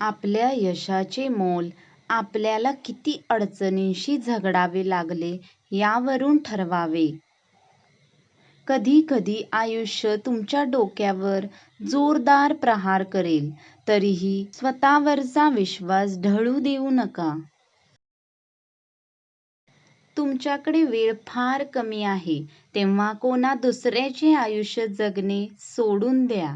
आपल्या यशाचे मोल आपल्याला किती अडचणींशी झगडावे लागले यावरून ठरवावे. कधीकधी आयुष्य तुमच्या डोक्यावर जोरदार प्रहार करेल तरीही स्वतःवरचा विश्वास ढळू देऊ नका. तुमच्याकडे वेळ फार कमी आहे तेव्हा कोणा दुसऱ्याचे आयुष्य जगणे सोडून द्या.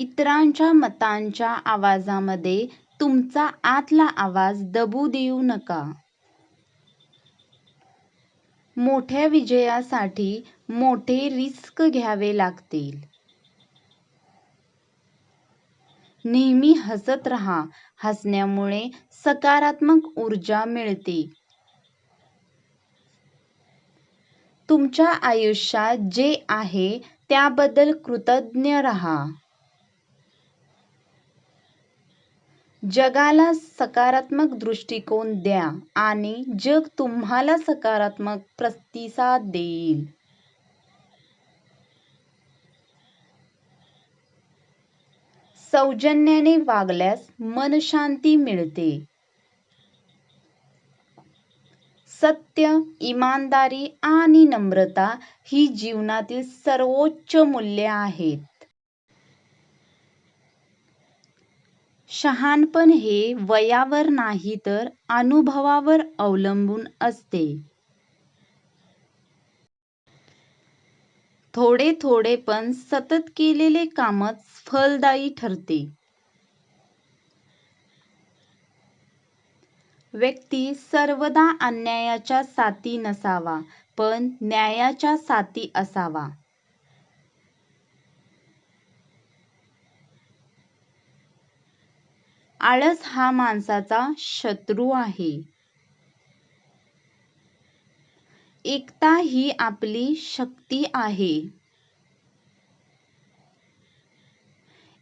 इतरांच्या मतांच्या आवाजामध्ये तुमचा आतला आवाज दबू देऊ नका. मोठ्या विजयासाठी मोठे रिस्क घ्यावे लागतील. नेहमी हसत राहा. हसण्यामुळे सकारात्मक ऊर्जा मिळते. तुमच्या आयुष्यात जे आहे त्याबद्दल कृतज्ञ राहा. जगाला सकारात्मक दृष्टिकोन द्या आणि जग तुम्हाला सकारात्मक प्रतिसाद देईल. सौजन्याने वागल्यास मनशांती मिळते. सत्य, इमानदारी आणि नम्रता ही जीवनातील सर्वोच्च मूल्ये आहेत. शहाणपण हे वयावर नाही तर अनुभवावर अवलंबून असते. थोडे थोडे पण सतत केलेले कामच फलदायी ठरते. व्यक्ती सर्वदा अन्यायाच्या साथी नसावा पण न्यायाच्या साथी असावा. आळस हा माणसाचा शत्रू आहे. एकता ही आपली शक्ती आहे.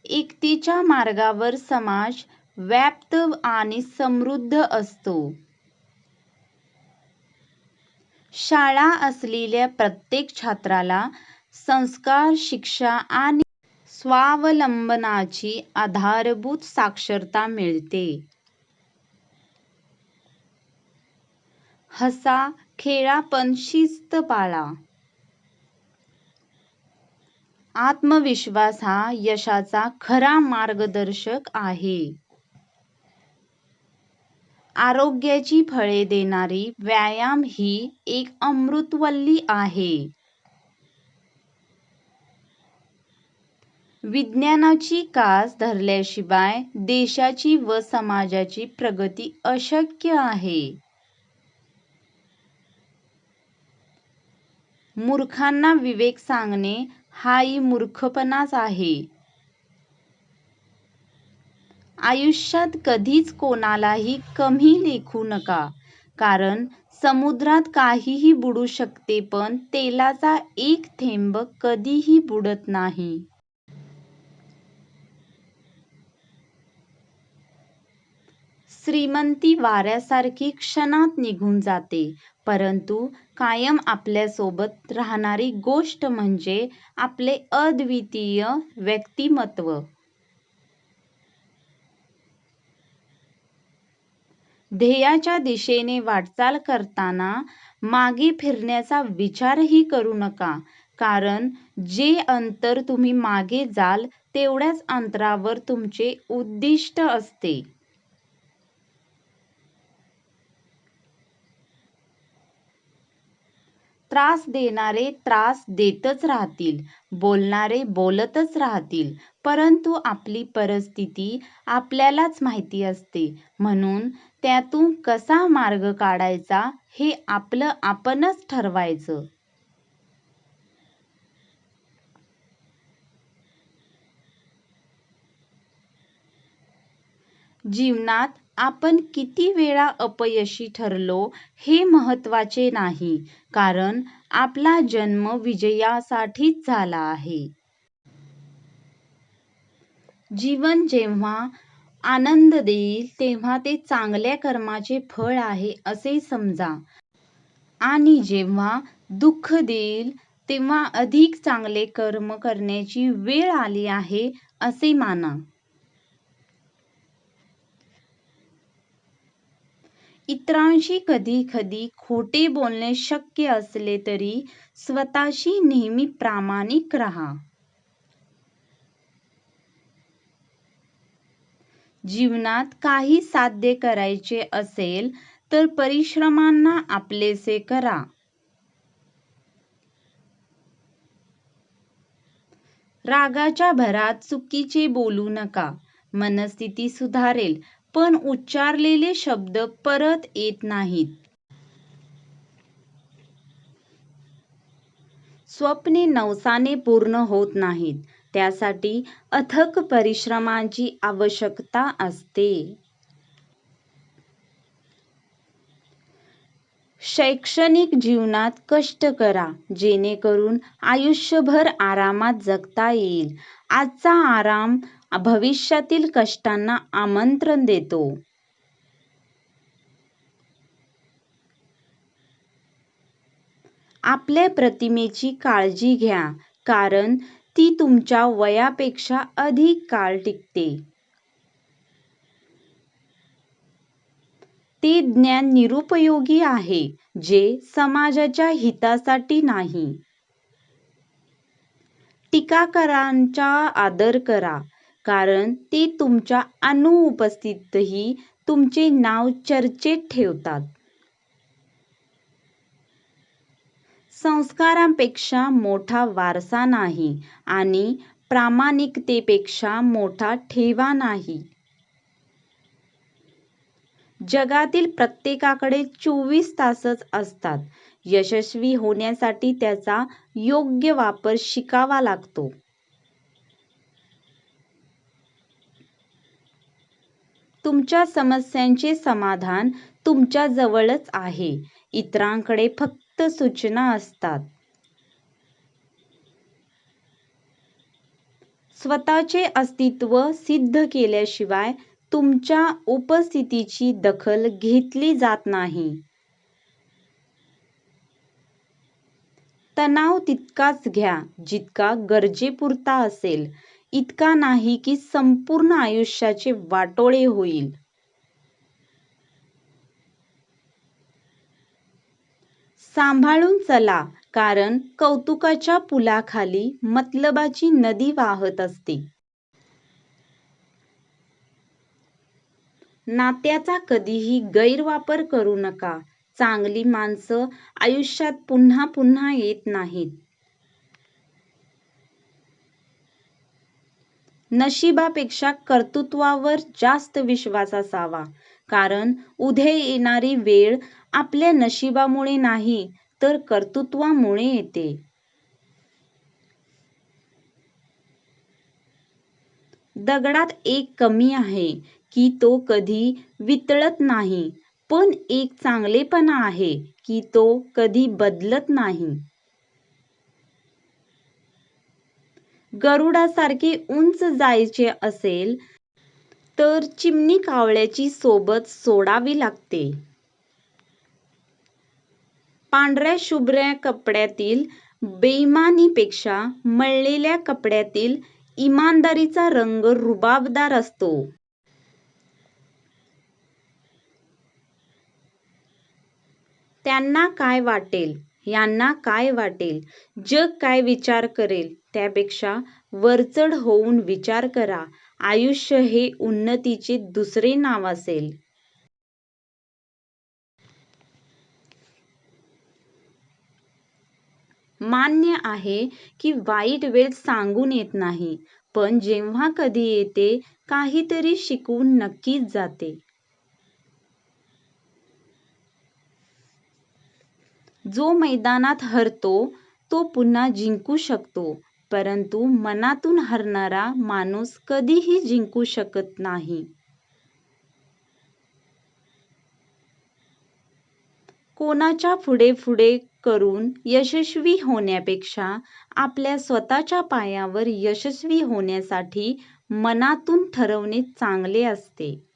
एकतेच्या मार्गावर समाज व्याप्त आणि समृद्ध असतो. शाळा असलेल्या प्रत्येक छात्राला संस्कार, शिक्षा आणि स्वावलंबनाची आधारभूत साक्षरता मिळते. हसा, खेळा पण शिस्त पाळा. आत्मविश्वास हा यशाचा खरा मार्गदर्शक आहे. आरोग्याची फळे देणारी व्यायाम ही एक अमृतवल्ली आहे. विज्ञानाची कास धरल्याशिवाय देशाची व समाजाची प्रगती अशक्य आहे. मूर्खांना विवेक सांगणे हाही मूर्खपणाच आहे. आयुष्यात कधीच कोणालाही कमी लेखू नका कारण समुद्रात काहीही बुडू शकते पण तेलाचा एक थेंब कधीही बुडत नाही. श्रीमंती वाऱ्यासारखी क्षणात निघून जाते परंतु कायम आपल्यासोबत राहणारी गोष्ट म्हणजे आपले अद्वितीय व्यक्तिमत्व. ध्येयाच्या दिशेने वाटचाल करताना मागे फिरण्याचा विचारही करू नका कारण जे अंतर तुम्ही मागे जाल तेवढ्याच अंतरावर तुमचे उद्दिष्ट असते. त्रास देणारे त्रास देतच राहतील, बोलणारे बोलतच राहतील परंतु आपली परिस्थिती आपल्यालाच माहिती असते म्हणून त्यातून कसा मार्ग काढायचा हे आपलं आपणच ठरवायचं. जीवनात आपण किती वेळा अपयशी ठरलो हे महत्त्वाचे नाही कारण आपला जन्म विजयासाठीच झाला आहे. जीवन जेव्हा आनंद देईल तेव्हा ते चांगल्या कर्माचे फळ आहे असे समजा आणि जेव्हा दुःख देईल तेव्हा अधिक चांगले कर्म करण्याची वेळ आली आहे असे माना इतरांशी कधी कधी खोटे बोलणे शक्य असले तरी स्वतःशी नेहमी प्रामाणिक राहा. जीवनात काही साध्य करायचे असेल तर परिश्रमांना आपलेसे करा. रागाच्या भरात चुकीचे बोलू नका. मनस्थिती सुधारेल. पण उच्चारलेले शब्द परत येत नाहीत. स्वप्ने नवसाने पूर्ण होत नाहीत. त्यासाठी अथक परिश्रमांची आवश्यकता असते. शैक्षणिक जीवनात कष्ट करा जेणेकरून आयुष्यभर आरामात जगता येईल. आजचा आराम भविष्यातील कष्टांना आमंत्रण देतो. आपल्या प्रतिमेची काळजी घ्या कारण ती तुमच्या वयापेक्षा अधिक काळ टिकते. ते ज्ञान निरुपयोगी आहे जे समाजाच्या हितासाठी नाही. टीकाकारांचा आदर करा कारण ते तुमच्या अनुपस्थितही तुमचे नाव चर्चेत ठेवतात. संस्कारांपेक्षा मोठा वारसा नाही आणि प्रामाणिकतेपेक्षा मोठा ठेवा नाही. जगातील प्रत्येकाकडे चोवीस तासच असतात. यशस्वी होण्यासाठी त्याचा योग्य वापर शिकावा लागतो. तुमच्या समस्यांचे समाधान तुमच्या जवळच आहे. इतरांकडे फक्त सूचना असतात. स्वतःचे अस्तित्व सिद्ध केल्याशिवाय तुमच्या उपस्थितीची दखल घेतली जात नाही. तणाव तितकाच घ्या जितका गरजेपुरता असेल. इतका नाही की संपूर्ण आयुष्याचे वाटोळे होईल. सांभाळून चला कारण कौतुकाच्या पुलाखाली मतलबाची नदी वाहत असते. नात्याचा कधीही गैरवापर करू नका. चांगली माणसं आयुष्यात पुन्हा पुन्हा येत नाहीत. नशिबापेक्षा कर्तृत्वावर जास्त विश्वास असावा. कारण उद्या येणारी वेळ आपल्या नशिबामुळे नाही तर कर्तृत्वामुळे येते. दगडात एक कमी आहे की तो कधी वितळत नाही पण एक चांगलेपणा आहे की तो कधी बदलत नाही. गरुडासारखे उंच जायचे असेल तर चिमणी कावळ्याची सोबत सोडावी लागते. पांढऱ्या शुभ्र कपड्यातील बेईमानीपेक्षा मळलेल्या कपड्यातील इमानदारीचा रंग रुबाबदार असतो. त्यांना काय वाटेल? यांना काय वाटेल? जग काय विचार करेल? त्यापेक्षा वरचढ होऊन विचार करा. आयुष्य हे उन्नतीचे दुसरे नाव असेल. मान्य आहे की वाईट वेळ सांगून येत नाही पण जेव्हा कधी येते काहीतरी शिकवून नक्कीच जाते. जो मैदानात हरतो तो पुन्हा जिंकू शकतो. परंतु मनातून हरणारा माणूस कधीही जिंकू शकत नाही. कोणाच्या पुढे पुढे करून यशस्वी होण्यापेक्षा आपल्या स्वतःच्या पायावर यशस्वी होण्यासाठी मनातून ठरवणे चांगले असते.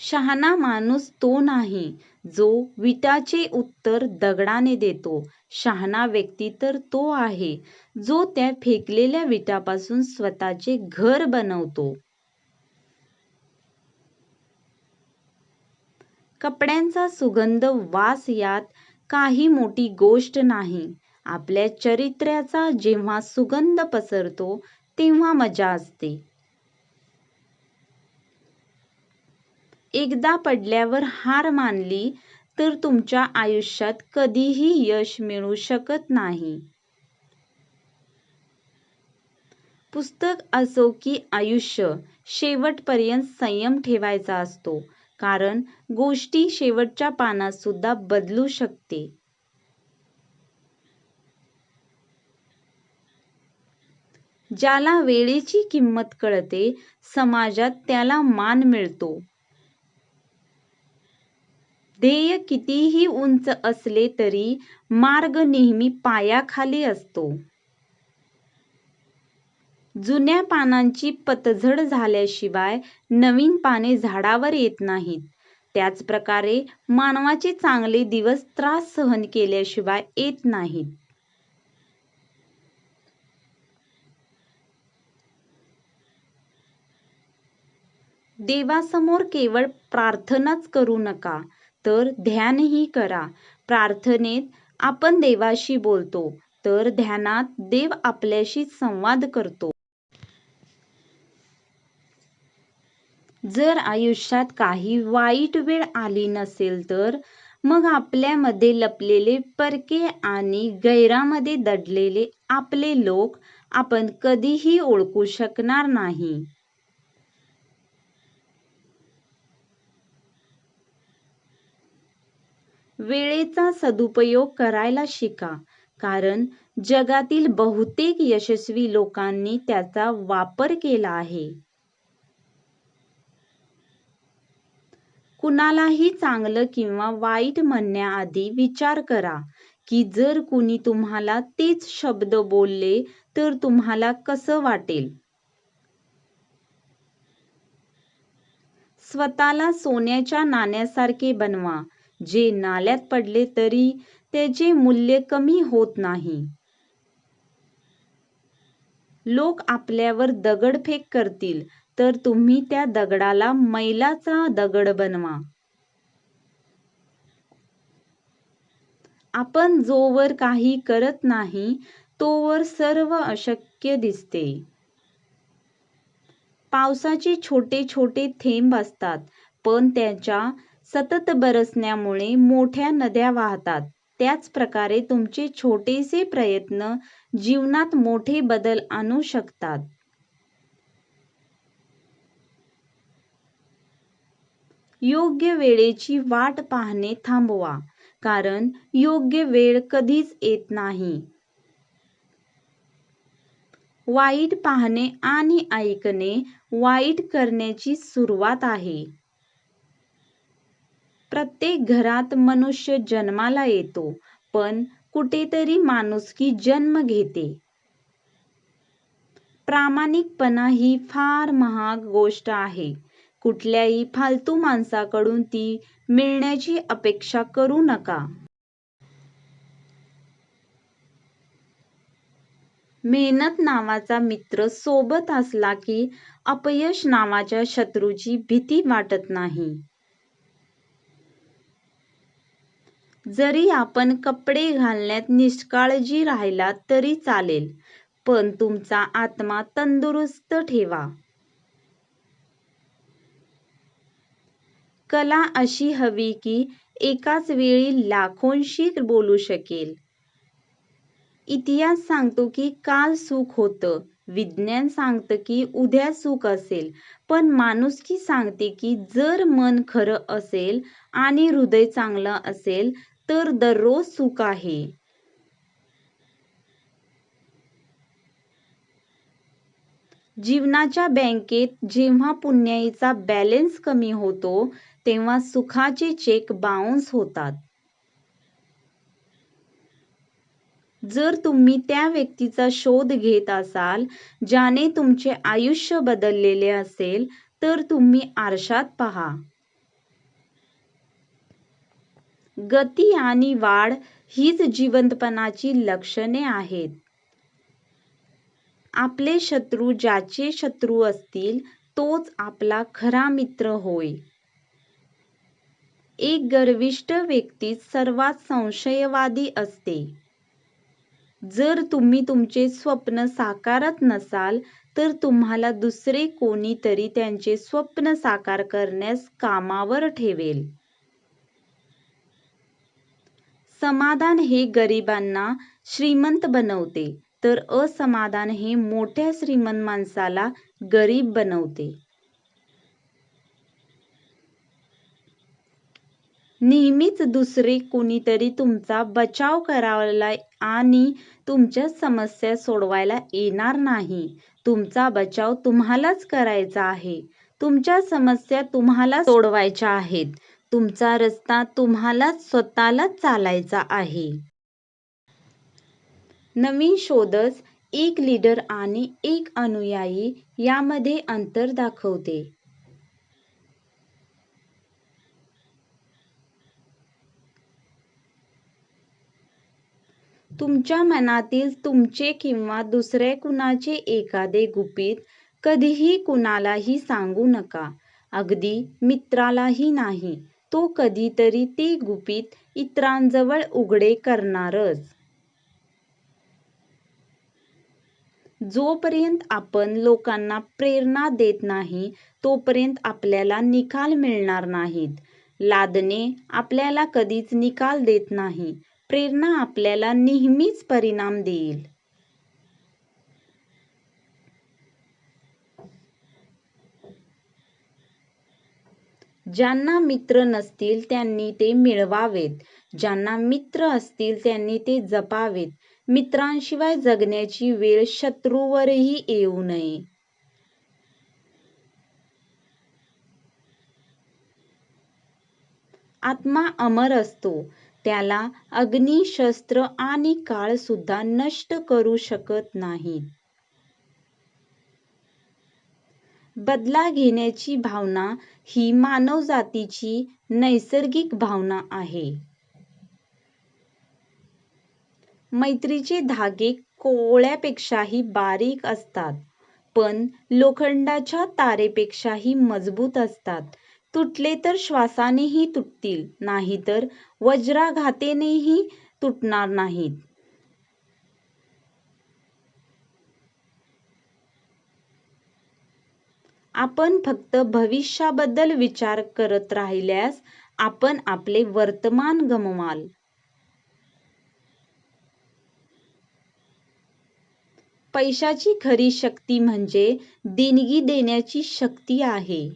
शहाणा माणूस तो नाही जो विटाचे उत्तर दगडाने देतो. शहाणा व्यक्ती तर तो आहे जो त्या फेकलेल्या विटापासून स्वतःचे घर बनवतो. कपड्यांचा सुगंध वास यात काही मोठी गोष्ट नाही. आपल्या चरित्र्याचा जेव्हा सुगंध पसरतो तेव्हा मजा असते. एकदा पडल्यावर हार मानली तर तुमच्या आयुष्यात कधीही यश मिळू शकत नाही. पुस्तक असो की आयुष्य शेवटपर्यंत संयम ठेवायचा असतो कारण गोष्टी शेवटच्या पानात सुद्धा बदलू शकते. ज्याला वेळेची किंमत कळते समाजात त्याला मान मिळतो. ध्येय कितीही उंच असले तरी मार्ग नेहमी पायाखाली असतो. जुन्या पानांची पतझड झाल्याशिवाय नवीन पाने झाडावर येत नाहीत. त्याच प्रकारे मानवाचे चांगले दिवस त्रास सहन केल्याशिवाय येत नाहीत. देवासमोर केवळ प्रार्थनाच करू नका. तर ध्यानही करा. प्रार्थनेत आपण देवाशी बोलतो तर ध्यानात देव आपल्याशी संवाद करतो. जर आयुष्यात काही वाईट वेळ आली नसेल तर मग आपल्यामध्ये लपलेले परके आणि गैरामध्ये दडलेले आपले लोक आपण कधीही ओळखू शकणार नाही. वेळेचा सदुपयोग करायला शिका. कारण जगातील बहुतेक यशस्वी लोकांनी त्याचा वापर केला आहे. कुणालाही चांगलं किंवा वाईट म्हणण्याआधी विचार करा की जर कुणी तुम्हाला तेच शब्द बोलले तर तुम्हाला कसं वाटेल? स्वतःला सोन्याच्या नाण्यासारखे बनवा. जे नाल्यात पडले तरी त्याचे मूल्य कमी होत नाही. लोक आपल्यावर दगडफेक करतील तर तुम्ही त्या दगडाला मैलाचा दगड बनवा. आपण जोवर काही करत नाही तोवर सर्व अशक्य दिसते. पावसाचे छोटे छोटे थेंब असतात पण त्याच्या सतत बरसण्यामुळे मोठ्या नद्या वाहतात. त्याच प्रकारे तुमचे छोटेसे प्रयत्न जीवनात मोठे बदल आणू शकतात. योग्य वेळेची वाट पाहणे थांबवा कारण योग्य वेळ कधीच येत नाही. वाईट पाहणे आणि ऐकणे वाईट करण्याची सुरुवात आहे. प्रत्येक घरात मनुष्य जन्माला येतो पण कुठेतरी माणुसकी जन्म घेते. प्रामाणिकपणा ही फार महाग गोष्ट आहे. कुठल्याही फालतू माणसाकडून ती मिळण्याची अपेक्षा करू नका. मेहनत नावाचा मित्र सोबत असला की अपयश नावाच्या शत्रूची भीती वाटत नाही. जरी आपण कपडे घालण्यात निष्काळजी राहिला तरी चालेल पण तुमचा आत्मा तंदुरुस्त ठेवा. कला अशी हवी की एकाच वेळी लाखोंशी बोलू शकेल. इतिहास सांगतो की काल सुख होतं विज्ञान सांगतं की उद्या सुख असेल पण माणुसकी सांगते की जर मन खरं असेल आणि हृदय चांगलं असेल तर दररोज सुख आहे. जीवनाच्या बँकेत जेव्हा पुण्याईचा बॅलेन्स कमी होतो तेव्हा सुखाचे चेक बाउन्स होतात. जर तुम्ही त्या व्यक्तीचा शोध घेत असाल ज्याने तुमचे आयुष्य बदललेले असेल तर तुम्ही आरशात पहा. गती आणि वाढ हीच जिवंतपणाची लक्षणे आहेत. आपले शत्रू ज्याचे शत्रू असतील तोच आपला खरा मित्र होय. एक गर्विष्ठ व्यक्ती सर्वात संशयवादी असते. जर तुम्ही तुमचे स्वप्न साकारत नसाल तर तुम्हाला दुसरे कोणीतरी त्यांचे स्वप्न साकार करण्यास कामावर ठेवेल. समाधान हे गरिबांना श्रीमंत बनवते तर असमाधान हे मोठ्या श्रीमंत माणसाला गरीब बनवते. नेहमीच दुसरे कोणीतरी तुमचा बचाव करायला आणि तुमच्या समस्या सोडवायला येणार नाही. तुमचा बचाव तुम्हालाच करायचा आहे. तुमच्या समस्या तुम्हाला सोडवायच्या आहेत. तुमचा रस्ता तुम्हालाच स्वतःलाच चालायचा आहे. नवीन शोधच एक लीडर आणि एक अनुयायी यामध्ये अंतर दाखवते. तुमच्या मनातील तुमचे किंवा दुसऱ्या कुणाचे एखादे गुपित कधीही कुणालाही सांगू नका. अगदी मित्रालाही नाही. तो कधीतरी ते गुपित इतरांजवळ उघडे करणारच. जोपर्यंत आपण लोकांना प्रेरणा देत नाही तोपर्यंत आपल्याला निकाल मिळणार नाहीत. लादणे आपल्याला कधीच निकाल देत नाही. प्रेरणा आपल्याला नेहमीच परिणाम देईल. ज्यांना मित्र नसतील त्यांनी ते मिळवावेत. ज्यांना मित्र असतील त्यांनी ते जपावेत. मित्रांशिवाय जगण्याची वेळ शत्रूवरही येऊ नये. आत्मा अमर असतो. त्याला अग्निशस्त्र आणि काळ सुद्धा नष्ट करू शकत नाहीत. बदला घेण्याची भावना ही मानवजातीची नैसर्गिक भावना आहे. मैत्रीचे धागे कोवळ्यापेक्षाही बारीक असतात पण लोखंडाच्या तारेपेक्षाही मजबूत असतात. तुटले तर श्वासानेही तुटतील नाहीतर वज्राघातेनेही तुटणार नाहीत. आपण फक्त भविष्याबद्दल विचार करत राहिल्यास आपण आपले वर्तमान गमवाल. पैशाची खरी शक्ती म्हणजे देणगी देण्याची शक्ती आहे.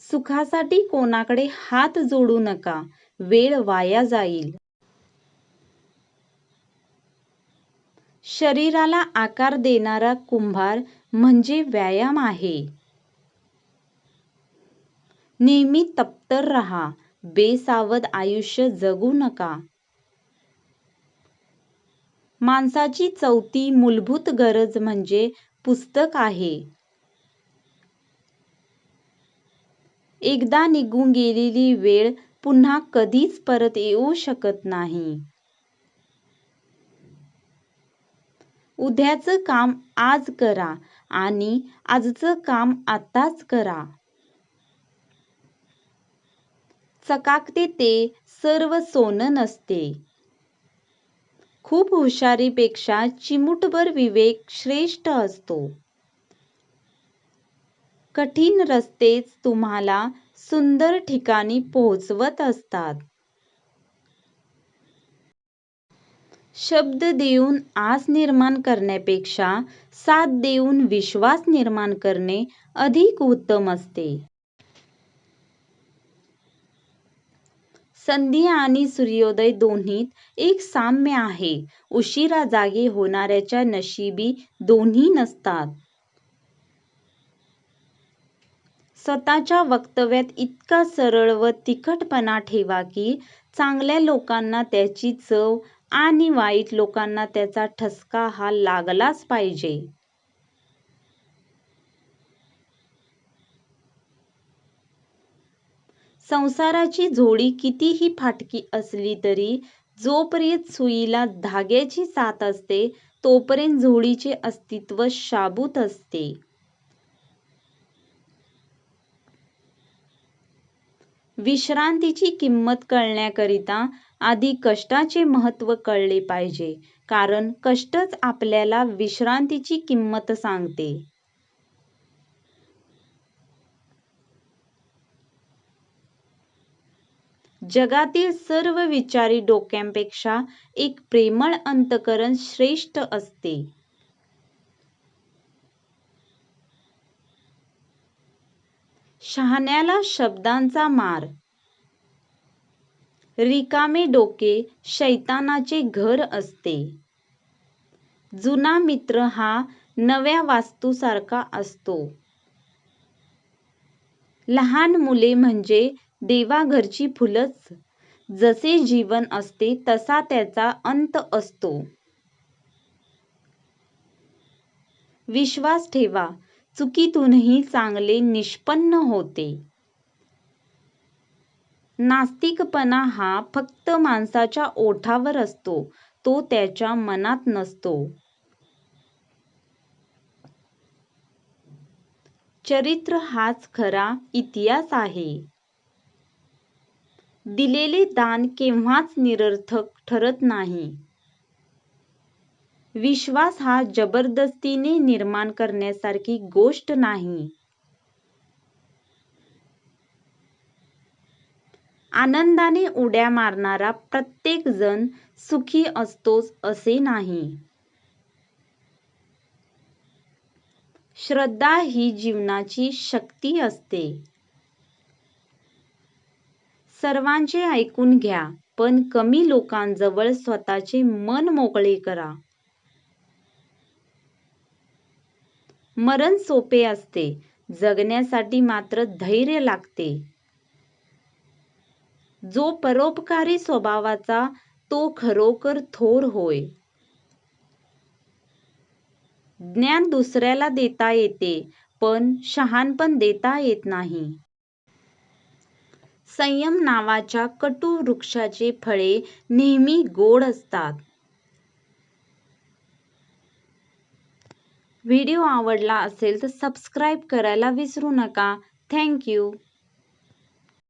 सुखासाठी कोणाकडे हात जोडू नका वेळ वाया जाईल. शरीराला आकार देणारा कुंभार म्हणजे व्यायाम आहे. नेहमी तप्तर रहा. बेसावध आयुष्य जगू नका. माणसाची चौथी मूलभूत गरज म्हणजे पुस्तक आहे. एकदा निघून गेलेली वेळ पुन्हा कधीच परत येऊ शकत नाही. उद्याचं काम आज करा आणि आजचं काम आताच करा. चकाकते ते सर्व सोनं नसते. खूप हुशारीपेक्षा चिमुटभर विवेक श्रेष्ठ असतो. कठीण रस्तेच तुम्हाला सुंदर ठिकाणी पोहोचवत असतात. शब्द देऊन आस निर्माण करण्यापेक्षा साथ देऊन विश्वास निर्माण करणे अधिक उत्तम असते. संध्या आणि सूर्योदय दोन्हीत एक साम्य आहे. उशिरा जागे होणाऱ्याच्या नशिबी दोन्ही नसतात. स्वतःच्या वक्तव्यात इतका सरळ व तिखटपणा ठेवा की चांगल्या लोकांना त्याची चव आणि वाईट लोकांना त्याचा ठसका हा लागलाच पाहिजे. संसाराची झोळी कितीही फाटकी असली तरी जोपर्यंत सुईला धाग्याची साथ असते तोपर्यंत झोळीचे अस्तित्व शाबूत असते. विश्रांतीची किंमत कळण्याकरिता आधी कष्टाचे महत्त्व कळले पाहिजे. कारण कष्टच आपल्याला विश्रांतीची किंमत सांगते. जगातील सर्व विचारी डोक्यांपेक्षा एक प्रेमळ अंतकरण श्रेष्ठ असते. शहाण्याला शब्दांचा मार. रिकामे डोके शैतानाचे घर असते. जुना मित्र हा नव्या वास्तूसारखा असतो. लहान मुले म्हणजे देवाघरची फुलंच. जसे जीवन असते तसा त्याचा अंत असतो. विश्वास ठेवा. चुकीतूनही चांगले निष्पन्न होते. नास्तिकपणा हा फक्त माणसाच्या ओठावर असतो तो त्याच्या मनात नसतो. चरित्र हाच खरा इतिहास आहे. दिलेले दान केव्हाच निरर्थक ठरत नाही. विश्वास हा जबरदस्तीने निर्माण करण्यासारखी गोष्ट नाही. आनंदाने उड्या मारणारा प्रत्येक जण सुखी असतोच असे नाही. श्रद्धा ही जीवनाची शक्ती असते. सर्वांचे ऐकून घ्या पण कमी लोकांजवळ स्वतःचे मन मोकळे करा. मरण सोपे असते. जगण्यासाठी मात्र धैर्य लागते. जो परोपकारी स्वभावाचा तो खरोखर थोर होय. ज्ञान दुसऱ्याला देता येते पण शहाणपण देता येत नाही. संयम नावाच्या कटू वृक्षाचे फळे नेहमी गोड असतात. व्हिडिओ आवडला असेल तर सबस्क्राईब करायला विसरू नका. थँक्यू